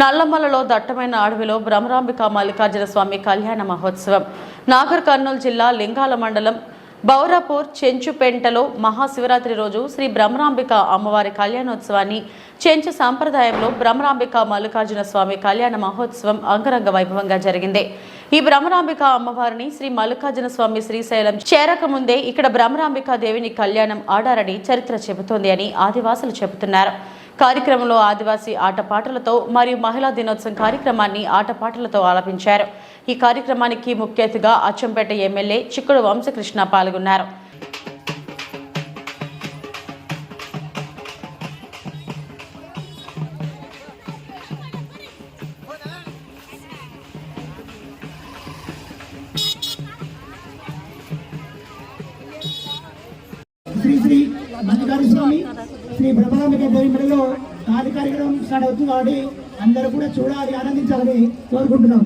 నల్లమలలో దట్టమైన అడవిలో భ్రమరాంబిక మల్లికార్జున స్వామి కళ్యాణ మహోత్సవం. నాగర్ కర్నూలు జిల్లా లింగాల మండలం బౌరాపూర్ చెంచుపెంటలో మహాశివరాత్రి రోజు శ్రీ భ్రమరాంబిక అమ్మవారి కళ్యాణోత్సవాన్ని చెంచు సాంప్రదాయంలో భ్రమరాంబిక మల్లికార్జున స్వామి కళ్యాణ మహోత్సవం అంగరంగ వైభవంగా జరిగింది. ఈ భ్రమరాంబిక అమ్మవారిని శ్రీ మల్లికార్జున స్వామి శ్రీశైలం చేరకముందే ఇక్కడ భ్రమరాంబిక దేవిని కళ్యాణం ఆడారని చరిత్ర చెబుతోంది అని ఆదివాసులు చెబుతున్నారు. కార్యక్రమంలో ఆదివాసీ ఆటపాటలతో మరియు మహిళా దినోత్సవం కార్యక్రమాన్ని ఆటపాటలతో ఆలపించారు. ఈ కార్యక్రమానికి ముఖ్య అతిథిగా అచ్చంపేట ఎమ్మెల్యే చిక్కుడు వంశకృష్ణ పాల్గొన్నారు. శ్రీ శ్రీ మల్లికార్జున స్వామి శ్రీ బ్రహ్మాంబిక దేవి మెడలో ఆది కార్యక్రమం స్టార్ట్ అవుతుంది. కాబట్టి అందరూ కూడా చూడాలి ఆనందించాలని కోరుకుంటున్నాం.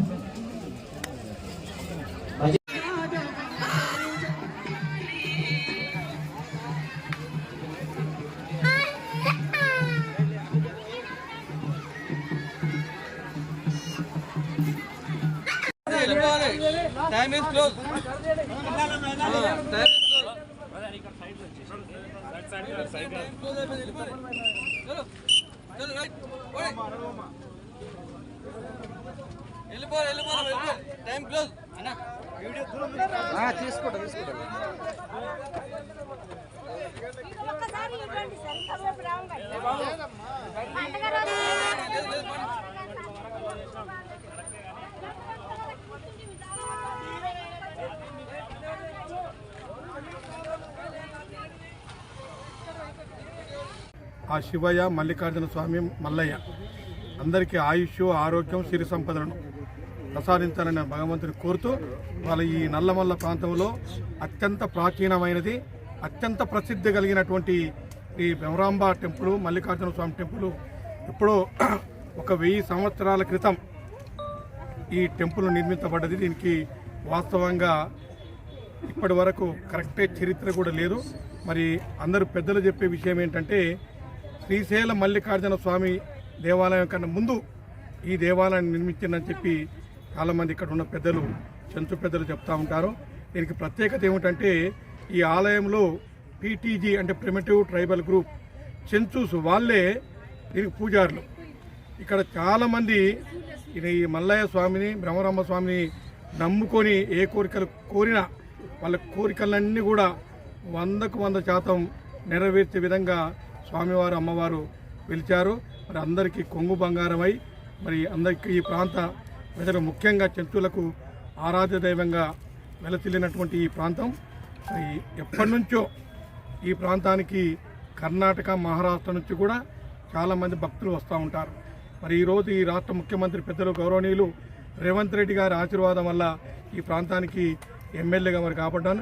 Time is close. వెళ్ళిపోరు వెళ్ళిపోరు టైం క్లోజ్ అన్న తీసుకుంటా తీసుకుంటా. ఒక్కసారి ఇవ్వండి సార్. ఆ శివయ్య మల్లికార్జున స్వామి మల్లయ్య. అందరికీ ఆయుష్ ఆరోగ్యం సిరి సంపదలను ప్రసాదించాలని భగవంతుని కోరుతూ వాళ్ళ ఈ నల్లమల్ల ప్రాంతంలో అత్యంత ప్రాచీనమైనది అత్యంత ప్రసిద్ధి కలిగినటువంటి ఈ భ్రమరాంబ టెంపుల్ మల్లికార్జున స్వామి టెంపుల్ ఎప్పుడో ఒక వెయ్యి సంవత్సరాల క్రితం ఈ టెంపుల్ నిర్మించబడ్డది. దీనికి వాస్తవంగా ఇప్పటి వరకు కరెక్టే చరిత్ర కూడా లేదు. మరి అందరూ పెద్దలు చెప్పే విషయం ఏంటంటే శ్రీశైల మల్లికార్జున స్వామి దేవాలయం కన్నా ముందు ఈ దేవాలయాన్ని నిర్మించిందని చెప్పి చాలామంది ఇక్కడ ఉన్న పెద్దలు చెంచు పెద్దలు చెప్తా ఉంటారు. దీనికి ప్రత్యేకత ఏమిటంటే ఈ ఆలయంలో పీటీజీ అంటే ప్రిమిటివ్ ట్రైబల్ గ్రూప్ చెంచూస్ వాళ్ళే దీనికి పూజారులు. ఇక్కడ చాలామంది ఇది ఈ మల్లయ్య స్వామిని బ్రహ్మరామ స్వామిని నమ్ముకొని ఏ కోరికలు కోరినా వాళ్ళ కోరికలన్నీ కూడా వందకు వంద శాతం నెరవేర్చే విధంగా స్వామివారు అమ్మవారు పిలిచారు. మరి అందరికీ కొంగు బంగారమై మరి అందరికీ ఈ ప్రాంత ప్రజలు ముఖ్యంగా చెంచులకు ఆరాధ్య దైవంగా వెలసిల్లినటువంటి ఈ ప్రాంతం. మరి ఎప్పటి నుంచో ఈ ప్రాంతానికి కర్ణాటక మహారాష్ట్ర నుంచి కూడా చాలామంది భక్తులు వస్తూ ఉంటారు. మరి ఈరోజు ఈ రాష్ట్ర ముఖ్యమంత్రి పెద్దలు గౌరవనీయులు రేవంత్ రెడ్డి గారి ఆశీర్వాదం వల్ల ఈ ప్రాంతానికి ఎమ్మెల్యేగా మరి కాబడ్డాను.